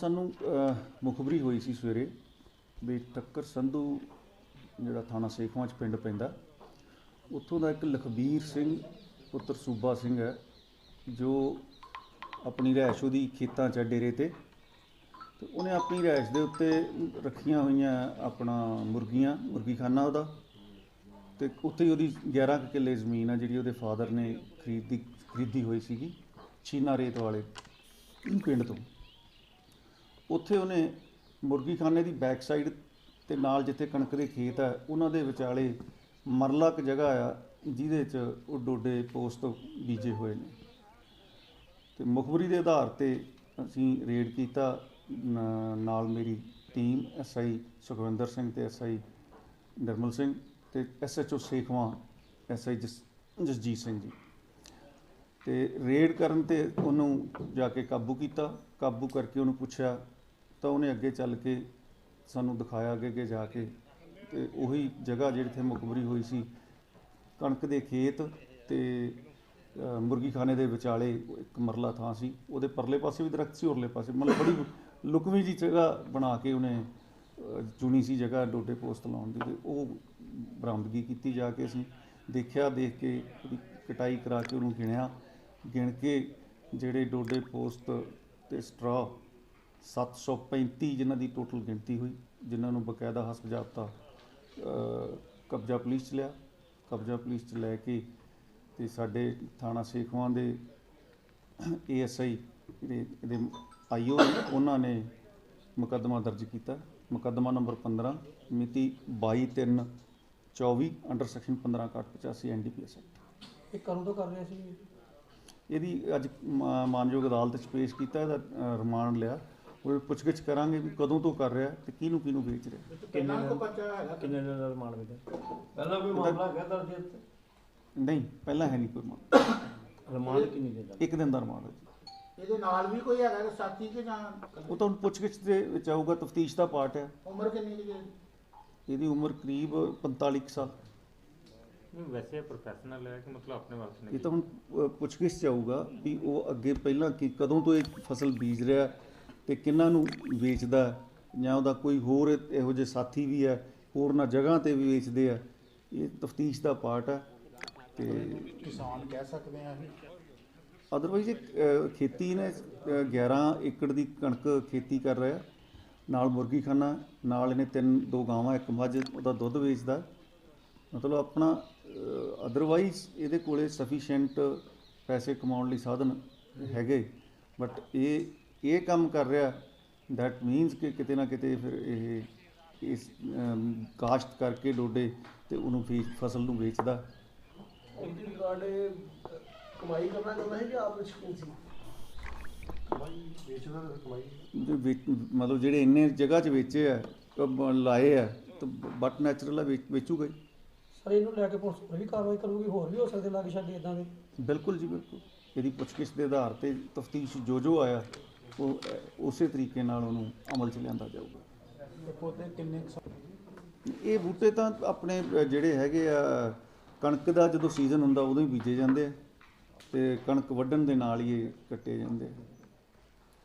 ਸਾਨੂੰ ਮੁਖਬਰੀ ਹੋਈ ਸੀ ਸਵੇਰੇ ਵੀ ਟੱਕਰ ਸੰਧੂ ਜਿਹੜਾ ਥਾਣਾ ਸੇਖਵਾਂ ਚ ਪਿੰਡ ਪੈਂਦਾ, ਉੱਥੋਂ ਦਾ ਇੱਕ ਲਖਬੀਰ ਸਿੰਘ ਪੁੱਤਰ ਸੂਬਾ ਸਿੰਘ ਹੈ, ਜੋ ਆਪਣੀ ਰਿਹਾਇਸ਼ ਉਹਦੀ ਖੇਤਾਂ 'ਚ ਡੇਰੇ ਤੇ। ਤੇ ਉਹਨੇ ਆਪਣੀ ਰਿਹਾਇਸ਼ ਦੇ ਉੱਤੇ ਰੱਖੀਆਂ ਹੋਈਆਂ ਆਪਣਾ ਮੁਰਗੀਆਂ, ਮੁਰਗੀਖਾਨਾ ਉਹਦਾ। ਤੇ ਉੱਥੇ ਹੀ ਉਹਦੀ 11 ਕੁ ਕਿੱਲੇ ਜ਼ਮੀਨ ਆ ਜਿਹੜੀ ਉਹਦੇ ਫਾਦਰ ਨੇ ਖਰੀਦੀ ਖਰੀਦੀ ਹੋਈ ਸੀਗੀ, ਛੀਨਾ ਰੇਤ ਵਾਲੇ ਪਿੰਡ ਤੋਂ। ਉੱਥੇ ਉਹਨੇ ਮੁਰਗੀਖਾਨੇ ਦੀ ਬੈਕ ਸਾਈਡ ਤੇ ਨਾਲ ਜਿੱਥੇ ਕਣਕ ਦੇ ਖੇਤ ਆ, ਉਹਨਾਂ ਦੇ ਵਿਚਾਲੇ ਮਰਲਾ ਕੁ ਜਗ੍ਹਾ ਆ, ਜਿਹਦੇ 'ਚ ਉਹ ਡੋਡੇ ਪੋਸਟ ਬੀਜੇ ਹੋਏ ਨੇ। ਤੇ ਮੁਖਬਰੀ ਦੇ ਆਧਾਰ ਤੇ ਅਸੀਂ ਰੇਡ ਕੀਤਾ ਨਾਲ ਮੇਰੀ ਟੀਮ ਐਸਆਈ ਸੁਖਵਿੰਦਰ ਸਿੰਘ ਤੇ ਐਸਆਈ ਨਿਰਮਲ ਸਿੰਘ ਤੇ ਐਸਐਚਓ ਸੇਖਵਾਂ ਐਸਆਈ ਜਸਜੀਤ ਸਿੰਘ ਜੀ। ਤੇ ਰੇਡ ਕਰਨ ਤੇ ਉਹਨੂੰ ਜਾ ਕੇ ਕਾਬੂ ਕੀਤਾ, ਕਾਬੂ ਕਰਕੇ ਉਹਨੂੰ ਪੁੱਛਿਆ ਤਾਂ ਉਹਨੇ ਅੱਗੇ ਚੱਲ ਕੇ ਸਾਨੂੰ ਦਿਖਾਇਆ ਅੱਗੇ ਅੱਗੇ ਜਾ ਕੇ ਤੇ ਉਹੀ ਜਗ੍ਹਾ ਜਿਹੜੀ ਤੇ ਮੁਖਬਰੀ ਹੋਈ ਸੀ ਕਣਕ ਦੇ ਖੇਤ ਤੇ ਅ, ਮੁਰਗੀਖਾਨੇ ਦੇ ਵਿਚਾਲੇ ਇੱਕ ਮਰਲਾ ਥਾਂ ਸੀ ਉਹਦੇ ਪਰਲੇ ਪਾਸੇ ਵੀ ਦਰਖਤ ਸੀ ਉਰਲੇ ਪਾਸੇ ਮਤਲਬ ਬੜੀ ਲੁਕਵੀਂ ਜੀ ਜਗ੍ਹਾ ਬਣਾ ਕੇ ਉਹਨੇ ਚੁਣੀ ਸੀ ਜਗ੍ਹਾ ਡੋਡੇ ਪੋਸਟ ਲਾਉਣ ਦੀ ਤੇ ਉਹ ਬਰਾਮਦਗੀ ਕੀਤੀ ਜਾ ਕੇ ਅਸੀਂ ਦੇਖਿਆ ਦੇਖ ਕੇ ਕਟਾਈ ਕਰਾ ਕੇ ਉਹਨੂੰ ਗਿਣਿਆ ਗਿਣ ਕੇ ਜਿਹੜੇ ਡੋਡੇ ਪੋਸਟ ਤੇ ਸਟਰਾ 735 ਜਿਨ੍ਹਾਂ ਦੀ ਟੋਟਲ ਗਿਣਤੀ ਹੋਈ ਜਿਨ੍ਹਾਂ ਨੂੰ ਬਕਾਇਦਾ ਹਸਪ ਜਾਬਤਾ ਅ, ਕਬਜ਼ਾ ਪੁਲਿਸ ਚ ਲਿਆ। ਕਬਜ਼ਾ ਪੁਲਿਸ ਚ ਲੈ ਕੇ ਤੇ ਸਾਡੇ ਥਾਣਾ ਸੇਖਵਾਂ ਦੇ ਏਐਸਆਈ ਜਿਹੜੇ ਇਹਦੇ ਆਈਓ ਉਹਨਾਂ ਨੇ ਮੁਕੱਦਮਾ ਦਰਜ ਕੀਤਾ। ਮੁਕੱਦਮਾ ਨੰਬਰ 15 ਮਿਤੀ 22/3/24 ਅੰਡਰ ਸੈਕਸ਼ਨ 15/85 ਐਨਡੀਪੀਐਸ ਐਕਟ। ਇਹ ਕਦੋਂ ਤੋਂ ਕਰ ਰਿਹਾ ਸੀ ਇਹਦੀ ਅੱਜ ਮਾਨਯੋਗ ਅਦਾਲਤ 'ਚ ਪੇਸ਼ ਕੀਤਾ ਇਹਦਾ ਰਿਮਾਂਡ ਲਿਆ। ਉਹ ਪੁੱਛਗਿੱਛ ਕਰਾਂਗੇ ਵੀ ਕਦੋਂ ਤੋਂ ਕਰ ਰਿਹਾ ਤੇ ਕਿਹਨੂੰ ਕਿਹਨੂੰ ਵੇਚ ਰਿਹਾ। ਕਿੰਨੇ ਕੋ ਬੱਚਾ ਹੈਗਾ? ਕਿੰਨੇ ਦਿਨ ਦਾ ਰਿਮਾਂਡ ਮਿਲਿਆ? ਪਹਿਲਾਂ ਕੋਈ ਮਾਮਲਾ ਹੈਗਾ ਦਰਜ ਇੱਥੇ ਨਹੀਂ ਪਹਿਲਾਂ ਹੈ ਨਹੀਂ ਕੋਈ ਮਾਮਲਾ। ਰਿਮਾਂਡ ਕਿੰਨੀ ਦਿਨ ਦਾ? ਇੱਕ ਦਿਨ ਦਾ ਰਿਮਾਂਡ ਹੈ ਜੀ। ਇਹਦੇ ਨਾਲ ਵੀ ਕੋਈ ਹੈਗਾ ਕਿ ਸਾਥੀ ਕਿ ਜਾਂ ਉਹ ਤਾਂ ਪੁੱਛਗਿੱਛ ਦੇ ਵਿੱਚ ਆਊਗਾ ਤਫਤੀਸ਼ ਦਾ ਪਾਰਟ ਹੈ। ਉਮਰ ਕਿੰਨੀ ਇਹਦੀ ਉਮਰ ਕਰੀਬ 45 ਕੁ ਸਾਲ। ਨਹੀਂ ਵੈਸੇ ਪ੍ਰੋਫੈਸ਼ਨਲ ਹੈ ਕਿ ਮਤਲਬ ਆਪਣੇ ਵਾਸਤੇ ਇਹ ਤਾਂ ਹੁਣ ਪੁੱਛਗਿੱਛ ਚ ਆਊਗਾ ਵੀ ਉਹ ਅੱਗੇ ਪਹਿਲਾਂ ਕੀ ਕਦੋਂ ਤੋਂ ਇਹ ਫਸਲ ਬੀਜ ਰਿਹਾ ਤੇ ਕਿੰਨਾਂ ਨੂੰ ਵੇਚਦਾ ਜਾਂ ਉਹਦਾ ਕੋਈ ਹੋਰ ਇਹੋ ਜਿਹੇ ਸਾਥੀ ਵੀ ਹੈ ਹੋਰਨਾਂ ਜਗ੍ਹਾ ਤੇ ਵੀ ਵੇਚਦੇ ਆ। ਇਹ ਤਫਤੀਸ਼ ਦਾ ਪਾਰਟ ਹੈ ਤੇ ਕਿਸਾਨ ਕਹਿ ਸਕਦੇ ਆ ਅਦਰਵਾਈਜ਼ ਇਹ ਅ, ਖੇਤੀ ਨੇ ਅ, 11 ਏਕੜ ਦੀ ਕਣਕ ਖੇਤੀ ਕਰ ਰਿਹਾ। ਨਾਲ ਮੁਰਗੀਖਾਨਾ ਨਾਲ ਇਹਨੇ ਤਿੰਨ ਦੋ ਗਾਵਾਂ ਇੱਕ ਮੱਝ ਉਹਦਾ ਦੁੱਧ ਵੇਚਦਾ। ਮਤਲਬ ਆਪਣਾ ਅਦਰਵਾਈਜ਼ ਇਹਦੇ ਕੋਲੇ ਸਫੀਸ਼ੀਐਂਟ ਪੈਸੇ ਕਮਾਉਣ ਲਈ ਸਾਧਨ ਹੈਗੇ। ਬਟ ਇਹ ਇਹ ਕੰਮ ਕਰ ਰਿਹਾ ਦੈਟ ਮੀਨਸ ਕਿ ਕਿਤੇ ਨਾ ਕਿਤੇ ਫਿਰ ਇਹ ਇਸ ਕਾਸ਼ਤ ਕਰਕੇ ਡੋਡੇ ਤੇ ਉਹਨੂੰ ਵੇਚ ਫਸਲ ਨੂੰ ਵੇਚਦਾ। ਉਹਦੀ ਰਿਕਾਰਡ ਕਮਾਈ ਕਰਨਾ ਚਾਹੁੰਦਾ ਸੀ ਜਾਂ ਆਪ ਸ਼ਕੀਨ ਸੀ? ਜੋ ਵੇਚ- ਮਤਲਬ ਜਿਹੜੇ ਇੰਨੇ ਜਗ੍ਹਾ 'ਚ ਵੇਚੇ ਆ ਲਾਏ ਆ ਤਾਂ ਬਟ ਨੈਚੁਰਲ ਆ ਵੇਚ- ਵੇਚੂਗਾ ਹੀ। ਸਰ ਇਹਨੂੰ ਲੈ ਕੇ ਪੁਲਿਸ ਵੀ ਕਾਰਵਾਈ ਕਰੂਗੀ ਹੋਰ ਵੀ ਹੋ ਸਕਦੇ ਲਾਗੇ ਛਾਗੇ ਇਦਾਂ ਦੇ? ਬਿਲਕੁਲ ਜੀ ਬਿਲਕੁਲ। ਇਹਦੀ ਪੁੱਛਗਿੱਛ ਦੇ ਆਧਾਰ ਤੇ ਤਫਤੀਸ਼ ਜੋ ਜੋ ਆਇਆ ਉਹ ਉਸੇ ਤਰੀਕੇ ਨਾਲ ਉਹਨੂੰ ਅਮਲ 'ਚ ਲਿਆਂਦਾ ਜਾਊਗਾ। ਪੌਦੇ ਕਿੰਨੇ ਇਹ ਬੂਟੇ ਤਾਂ ਆਪਣੇ ਜਿਹੜੇ ਹੈਗੇ ਆ ਕਣਕ ਦਾ ਜਦੋਂ ਸੀਜ਼ਨ ਹੁੰਦਾ ਉਦੋਂ ਹੀ ਬੀਜੇ ਜਾਂਦੇ ਆ। ਤੇ ਕਣਕ ਵੱਢਣ ਦੇ ਨਾਲ ਹੀ ਇਹ ਕੱਟੇ ਜਾਂਦੇ ਆ।